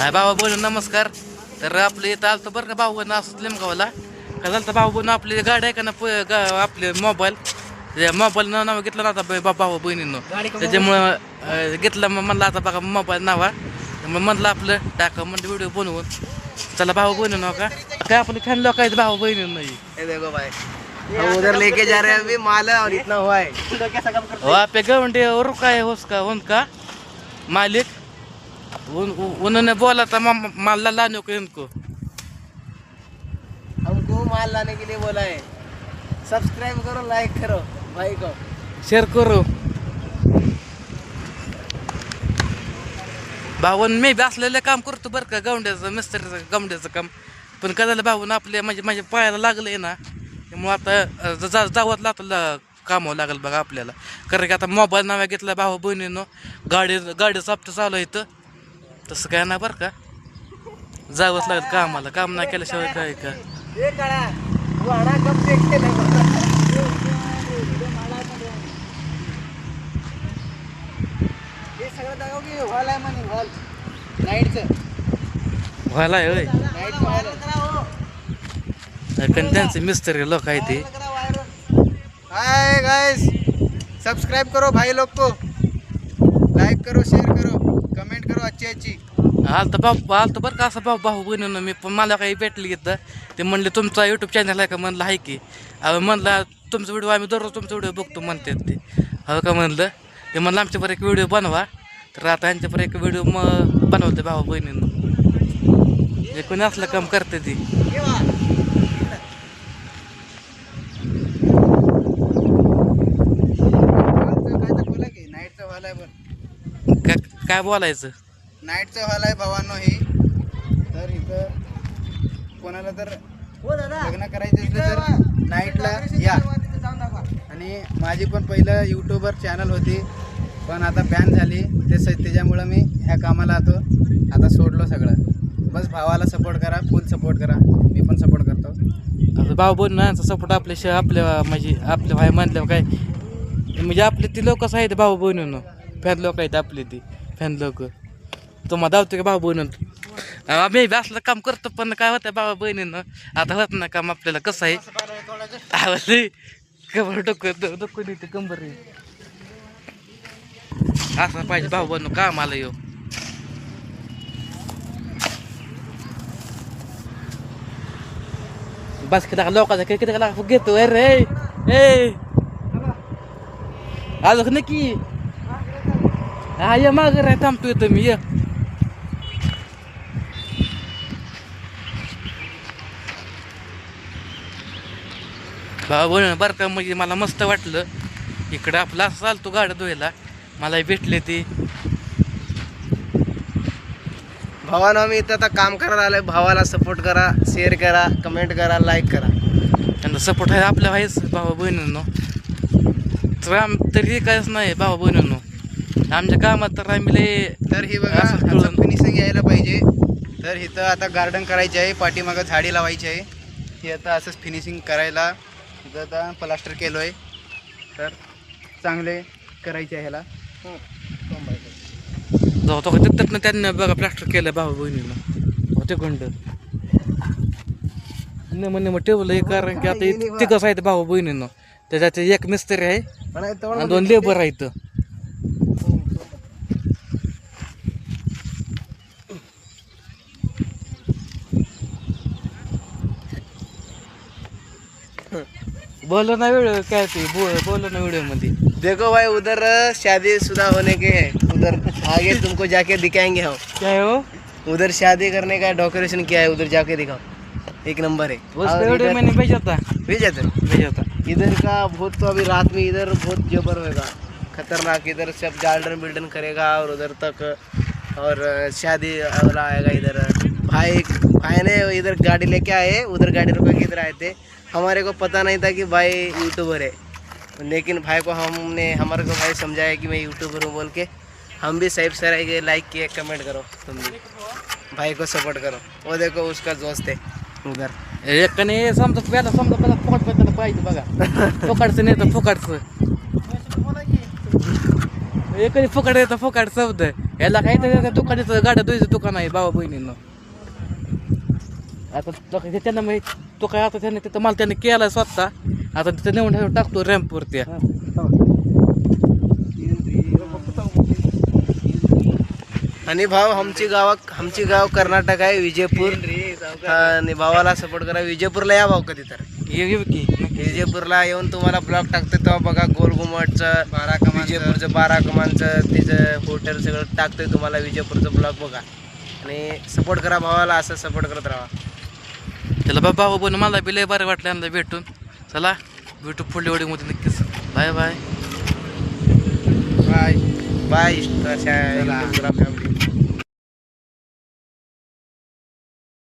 हाय भाऊ बोल नमस्कार. तर आपले इथं आलं बरं का भाऊ असंच लिमगावला. काय झालं भाऊ बहिण आपली गाडी आहे का ना आपले मोबाईल. मोबाईल नाव घेतलं ना आता भाऊ बहिणीनं. त्याच्यामुळं घेतलं मग म्हणलं आता बघा मोबाईल नावा. मग म्हणलं आपलं टाका म्हणजे व्हिडिओ बनवून. चला भाऊ बहिणी नाव का? काय आपले फॅन लोक आहेत भाऊ बहिणी नाही? उधर लेके जा रहे हैं अभी माल है और इतना हुआ है। हो आपे गवंडे और काय होस का होन का? मालिक? उन, उन- उन्होंने बोला था माल लाने को इनको। हमको माल लाने के लिए बोला है। सब्सक्राइब करो लाइक करो भाई को। शेअर करू। भावन मी बी असलेलं काम करतो बरं का गवंड्याचं मिस्त्रीचं गवंड्याचं काम. पण काय झालं भाऊन आपल्या म्हणजे माझ्या पायाला लागलंय ना त्यामुळे आता ज- जावत लागतं कामावं लागेल बघा आपल्याला. कारण की आता मोबाईल नावा घेतला भाऊ बहिणीनं. गाडी गाडी चापटं चालू आहे इथं. तसं काय ना बरं का. जावंच लागेल कामाला. काम नाही केल्याशिवाय काय का? व्हायला आहे कारण त्यांचे मिस्त्री लोक आहे ते हाय गाइस सब्सक्राइब करो भाई लोग को. लाइक करो शेयर करो. कमेंट करो अच्छी अच्छी आलता भाऊ आलतं बरं का असं भाऊ भाऊ बहिणीनं मी पण मला काही भेटली घेतं ते म्हणले तुमचा यूट्यूब चॅनल आहे का? म्हणलं आहे की. अहो म्हणलं तुमचा व्हिडिओ आम्ही दररोज तुमचा व्हिडिओ बघतो म्हणतात ते. हो का म्हणलं? ते म्हणलं आमच्यावर एक व्हिडिओ बनवा. तर आता यांच्यावर एक व्हिडिओ मग बनवते भाऊ बहिणीनं. जे कोणी असलं काम करते ती. काय बोलायचं? नाईटचं हॉल आहे भावांनो ही. तर इथं कोणाला तर लग्न करायचं असलं तर नाईटला या. आणि माझी पण पहिलं यूट्यूबर चॅनल होती पण आता बॅन झाली. ते स त्याच्यामुळं मी ह्या कामाला आतो आता सोडलो सगळं. बस भावाला सपोर्ट करा फुल सपोर्ट करा. मी पण सपोर्ट करतो. आता भाऊ बहिण यांचा सपोर्ट आपल्या आपल्या म्हणजे आपल्या भाई म्हणल्यावर काय? म्हणजे आपले ती लोकच आहेत भाऊ बहिणीनं फॅन लोक आहेत आपले ती. फॅन लोक. तुम्हाला धावतो का भाऊ बहिणीनं? आम्ही बी असलं काम करतो पण काय होतं बाबा बहिणीनं? आता होत ना काम आपल्याला कसं आहे? आवडली कबर डोकं डोकं देते कंबर असं पाहिजे भाऊ काम आलं येऊ. बस किती लोकांचा किती किती लाख घेतो अरे ए! आलो की नक्की? हा ये माग रे थांबतोय तुम्ही ये. भाऊ बरं का म्हणजे मला मस्त वाटलं. इकडं आपला असं चालतो गाड्या धुवायला. मला भेटले ती. भावानं मी इथं आता काम करायला आलोय. भावाला सपोर्ट करा शेअर करा कमेंट करा लाईक करा. त्यांना सपोर्ट आहे आपल्या आहेच भाऊ बहिणींनो. तर आम तरी काहीच नाही भाऊ बहिणींनो. आमच्या कामात तर आम्ही लय तर ही बघा. फिनिशिंग यायला पाहिजे. तर इथं आता गार्डन करायचे आहे पाठीमागं झाडी लावायची आहे. ही आता असंच फिनिशिंग करायला इथं आता प्लास्टर केलो आहे तर चांगले करायचे आहे ह्याला. जाऊ तो तिथं त्यांनी बघा प्लास्टर केलं भाऊ बहिणीनं होते गुंड. म्हणे मग ठेवलं हे कारण की आता तिघच आहेत भाऊ बहिणीनं. त्याच्यात एक मिस्त्री आहे हे तवळ दोन लेबर आहेत. बोल ना व्हिडिओ काय ते बोल ना वीडियो मध्ये. देखो भाई उधर शादी शुदा होने के हैं. उधर आगे तुमको जाके दिखाएँगे हम. काय हो उधर शादी करने का डेकोरेशन किया है उधर जाके दिखाओ. एक नंबर है. उसका और व्हिडिओ इधर- मैंने भेजा था. भेजा था? भेजा था. इधर का बहुत तो अभी रात में इधर बहुत जबर होगा खतरनाक इधर सब गार्डन बिल्डन करेगा और उधर तक और शादी वाला आएगा इधर. भाई भाई ने इधर गाड़ी लेके आए उधर गाड़ी रुका के इधर आए थे. हमारे को पता नहीं था कि भाई यूट्यूबर है। लेकिन भाई को हमने, हमारे को भाई समझाया कि मैं यूट्यूबर हूँ बोल के। हम भी सही सर लाइक किए कमेंट करो, तुम भी। भाई को सपोर्ट करो। वो देखो उसका दोस्त है, उधर। एकाने समजा पहिला समजा पहिला फुकट पत्ता पाहिजे बघा। फुकाटचं नाही गाड्या दोयचं दुकान भावा बहिणींना तो तो काय आता त्याने तिथं मला त्याने केला स्वतः. आता तिथं नेऊन ठेवून टाकतो रॅम्पवरती आणि भाव आमची गाव आमची गाव कर्नाटक आहे विजयपूर आणि भावाला सपोर्ट करा. विजयपूरला या भाव कधी तर. ये येऊ की विजयपूरला येऊन तुम्हाला ब्लॉग टाकतो तेव्हा बघा गोल घुमटचं बारा विजयपूरचं बारा कमांचं तिचं हॉटेल सगळं टाकतोय तुम्हाला विजयपूरचं ब्लॉग बघा. आणि सपोर्ट करा भावाला असं सपोर्ट करत राहा. त्याला बाबा भाऊ बहिणी मला बी लय बरं वाटलं यांना भेटून. चला भेटू पुढल्या ओढीमध्ये नक्कीच. Bye bye. Bye. Bye family